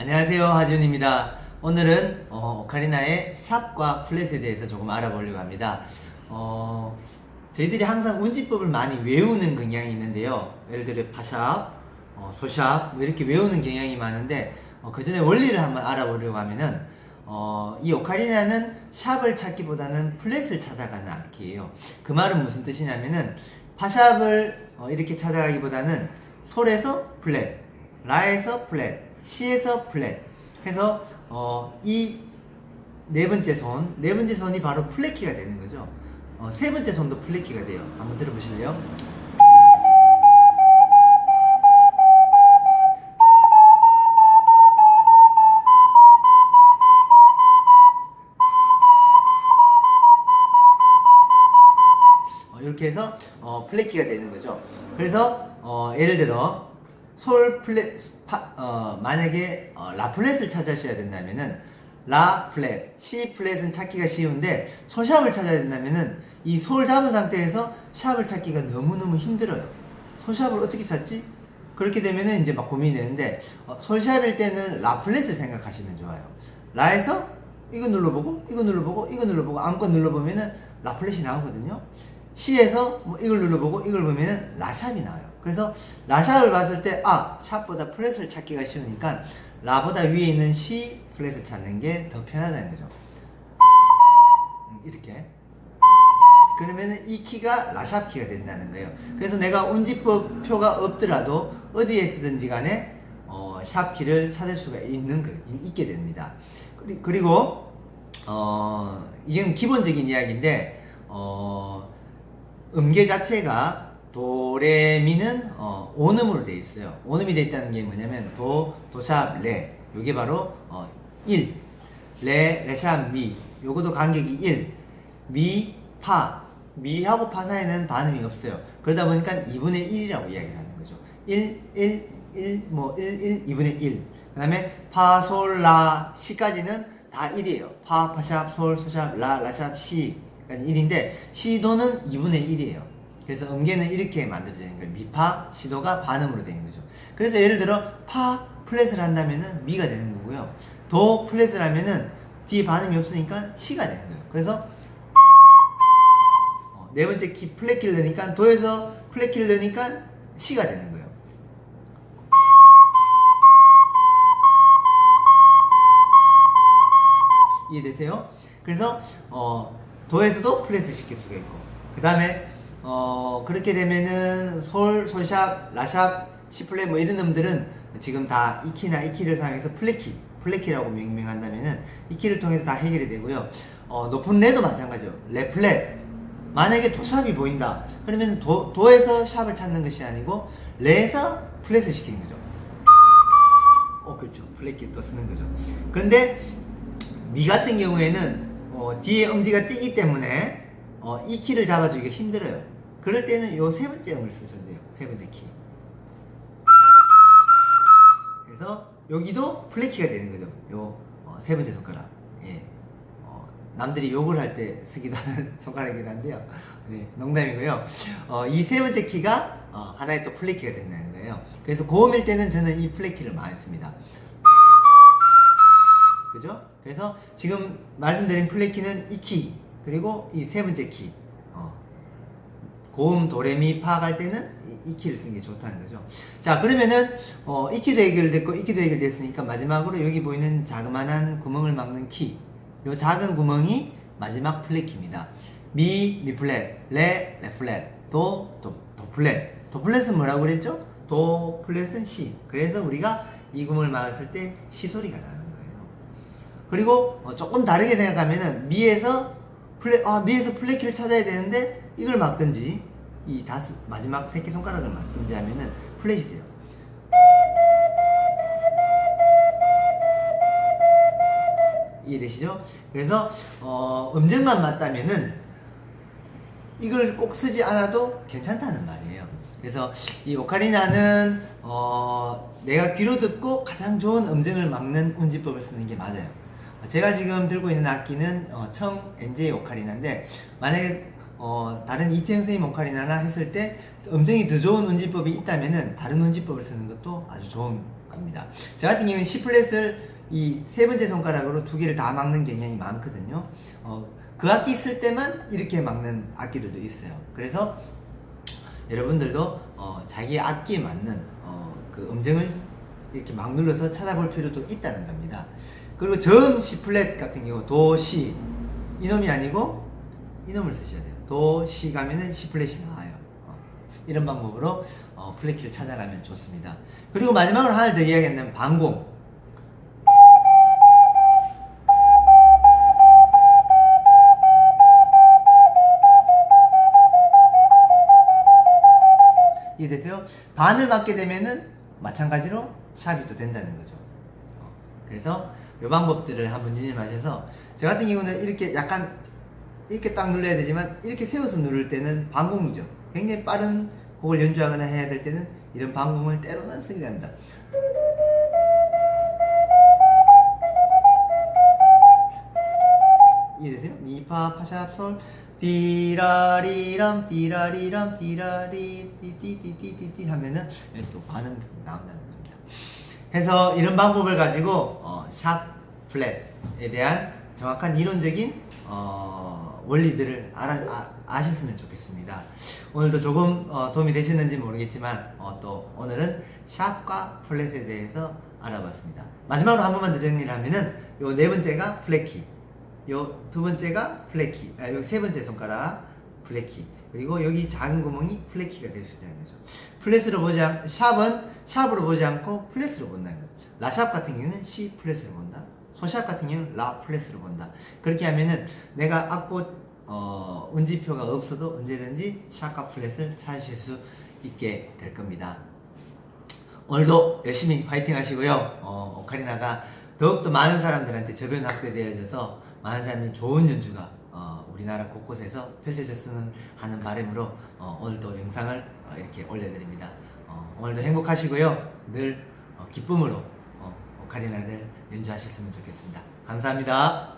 안녕하세요 하지훈입니다. 오늘은 어, 오카리나의 샵과 플랫에 대해서 조금 알아보려고 합니다. 어, 저희들이 항상 운지법을 많이 외우는 경향이 있는데요. 예를 들어 파샵, 어, 소샵 뭐 이렇게 외우는 경향이 많은데 어, 그 전에 원리를 한번 알아보려고 하면은 어, 이 오카리나는 샵을 찾기보다는 플랫을 찾아가는 악기예요. 그 말은 무슨 뜻이냐면은 파샵을 어, 이렇게 찾아가기보다는 솔에서 플랫, 라에서 플랫, 시에서 플랫 해서 어, 이 네 번째 손, 네 번째 손이 바로 플랫키가 되는 거죠. 어, 세 번째 손도 플랫키가 돼요. 한번 들어보실래요? 어, 이렇게 해서 어, 플랫키가 되는 거죠. 그래서 어, 예를 들어 솔 플랫 파- 어, 만약에 어, 라 플랫을 찾으셔야 된다면은 라 플랫, 시 플랫은 찾기가 쉬운데 소샵을 찾아야 된다면은 이 솔 잡은 상태에서 샵을 찾기가 너무너무 힘들어요. 소샵을 어떻게 찾지? 그렇게 되면은 이제 막 고민이 되는데 어, 솔샵일 때는 라 플랫을 생각하시면 좋아요. 라에서 이거 눌러보고 이거 눌러보고 이거 눌러보고 아무거나 눌러보면은 라 플랫이 나오거든요. C에서 뭐 이걸 눌러보고 이걸 보면은 라샵이 나와요. 그래서 라샵을 봤을 때 아, 샵보다 플랫을 찾기가 쉬우니까 라보다 위에 있는 C 플랫을 찾는 게 더 편하다는 거죠. 음, 이렇게. 그러면은 이 키가 라샵 키가 된다는 거예요. 그래서 내가 운지법 표가 없더라도 어디에 쓰든지 간에 어, 샵 키를 찾을 수가 있는 거 있게 됩니다. 그리- 그리고 어, 이건 기본적인 이야기인데 어, 음계 자체가 도레미는 어, 온음으로 되어 있어요. 온음이 되어 있다는 게 뭐냐면 도, 도샵, 레. 요게 바로 어, 1. 레, 레샵, 미. 요것도 간격이 1. 미, 파. 미하고 파 사이는 반음이 없어요. 그러다 보니까 2분의 1이라고 이야기를 하는 거죠. 1, 1, 1, 뭐 1, 1, 2분의 1. 그 다음에 파, 솔, 라, 시까지는 다 1이에요. 파, 파샵, 솔, 소샵, 라, 라샵, 시. 까지 1인데 시도는 2분의 1이에요. 그래서 음계는 이렇게 만들어지는 거예요. 미파, 시도가 반음으로 되는 거죠. 그래서 예를 들어 파 플랫을 한다면은 미가 되는 거고요. 도 플랫을 하면은 뒤에 반음이 없으니까 시가 되는 거예요. 그래서 어, 네 번째 키 플랫 키를 넣으니까 도에서 플랫 키를 넣으니까 시가 되는 거예요. 이해되세요? 그래서 어, 도에서도 플랫을 시킬 수가 있고 그 다음에 어, 그렇게 되면은 솔, 솔샵, 라샵, 시플랫 뭐 이런 놈들은 지금 다 이 키나 이 키를 사용해서 플랫키, 플랫키라고 명명한다면은 이 키를 통해서 다 해결이 되고요. 어, 높은 레도 마찬가지죠. 레 플랫. 만약에 도샵이 보인다. 그러면 도, 도에서 샵을 찾는 것이 아니고 레에서 플랫을 시키는 거죠. 어, 그렇죠. 플랫키를 또 쓰는 거죠. 근데 미 같은 경우에는 어, 뒤에 엄지가 띄기 때문에 어, 이 키를 잡아주기가 힘들어요. 그럴 때는 요 세 번째 음을 쓰셔야 돼요. 세 번째 키. 그래서 여기도 플랫키가 되는 거죠. 요 어, 세 번째 손가락. 예. 어, 남들이 욕을 할 때 쓰기도 하는 손가락이긴 한데요. 네, 농담이고요. 어, 이 세 번째 키가 어, 하나의 또 플랫키가 된다는 거예요. 그래서 고음일 때는 저는 이 플랫키를 많이 씁니다. 그죠? 그래서 지금 말씀드린 플랫키는 이 키, 그리고 이 세 번째 키. 어. 고음, 도레미, 파갈 때는 이, 이 키를 쓰는 게 좋다는 거죠. 자, 그러면은, 어, 이 키도 해결됐고, 이 키도 해결됐으니까 마지막으로 여기 보이는 자그마한 구멍을 막는 키. 요 작은 구멍이 마지막 플랫키입니다. 미, 미 플랫, 레, 레 플랫, 도, 도, 도 플랫. 도 플랫은 뭐라고 그랬죠? 도 플랫은 시. 그래서 우리가 이 구멍을 막았을 때 시 소리가 거예요. 그리고 어, 조금 다르게 생각하면은 미에서 플랫 아 미에서 플랫키를 찾아야 되는데 이걸 막든지 이 다섯 마지막 새끼 손가락을 막든지 하면은 플랫이 돼요. 이해되시죠? 그래서 어, 음정만 맞다면은 이걸 꼭 쓰지 않아도 괜찮다는 말이에요. 그래서 이 오카리나는 어, 내가 귀로 듣고 가장 좋은 음정을 막는 운지법을 쓰는 게 맞아요. 제가 지금 들고 있는 악기는 어, 청 NJ 오카리나인데 만약에 어, 다른 이태영 선생님 오카리나나 했을 때 음정이 더 좋은 운지법이 있다면은 다른 운지법을 쓰는 것도 아주 좋은 겁니다. 저 같은 경우는 C 플랫을 이 세 번째 손가락으로 두 개를 다 막는 경향이 많거든요. 어, 그 악기 쓸 때만 이렇게 막는 악기들도 있어요. 그래서 여러분들도 어, 자기 악기에 맞는 어, 그 음정을 이렇게 막 눌러서 찾아볼 필요도 있다는 겁니다. 그리고 저음 C 플랫 같은 경우 도, 시 이놈이 아니고 이놈을 쓰셔야 돼요. 도, 시 가면은 C 플랫이 나와요. 어, 이런 방법으로 어, 플랫키를 찾아가면 좋습니다. 그리고 마지막으로 하나 더 이야기하면 반공. 이해되세요? 반을 맞게 되면은 마찬가지로 샵이 또 된다는 거죠. 어, 그래서 이 방법들을 한번 유념하셔서 저 같은 경우는 이렇게 약간 이렇게 딱 눌러야 되지만 이렇게 세워서 누를 때는 반공이죠. 굉장히 빠른 곡을 연주하거나 해야 될 때는 이런 반공을 때로는 쓰게 됩니다. 이해되세요? 미파 파샵 솔 디라리람 디라리람 디라리 띠띠띠띠띠띠 하면은 또 반응 나온다는 겁니다. 그래서 이런 방법을 가지고 어, 샵 플랫에 대한 정확한 이론적인 어, 원리들을 알아, 아, 셨으면 좋겠습니다. 오늘도 조금 어, 도움이 되셨는지 모르겠지만 어, 또 오늘은 샵과 플랫에 대해서 알아봤습니다. 마지막으로 한 번만 더 정리를 하면은 요 네 번째가 플랫키 요 두 번째가 플랫키, 아, 요세 번째 손가락 플랫키, 그리고 여기 작은 구멍이 플랫키가 될 수 있다는 거죠. 플랫으로 보지 않, 샵은 샵으로 보지 않고 플랫으로 본다는 거죠. 라샵 같은 경우는 C 플랫으로 본다. 소샵 같은 경우는 라 플랫으로 본다. 그렇게 하면은 내가 악보 어, 운지표가 없어도 언제든지 샵과 플랫을 찾으실 수 있게 될 겁니다. 오늘도 열심히 파이팅 하시고요. 어, 오카리나가 더욱더 많은 사람들한테 저변 확대되어져서 많은 사람이 좋은 연주가 어, 우리나라 곳곳에서 펼쳐졌으면 하는 바람으로 어, 오늘도 영상을 어, 이렇게 올려드립니다. 어, 오늘도 행복하시고요. 늘 어, 기쁨으로 어, 오카리나를 연주하셨으면 좋겠습니다. 감사합니다.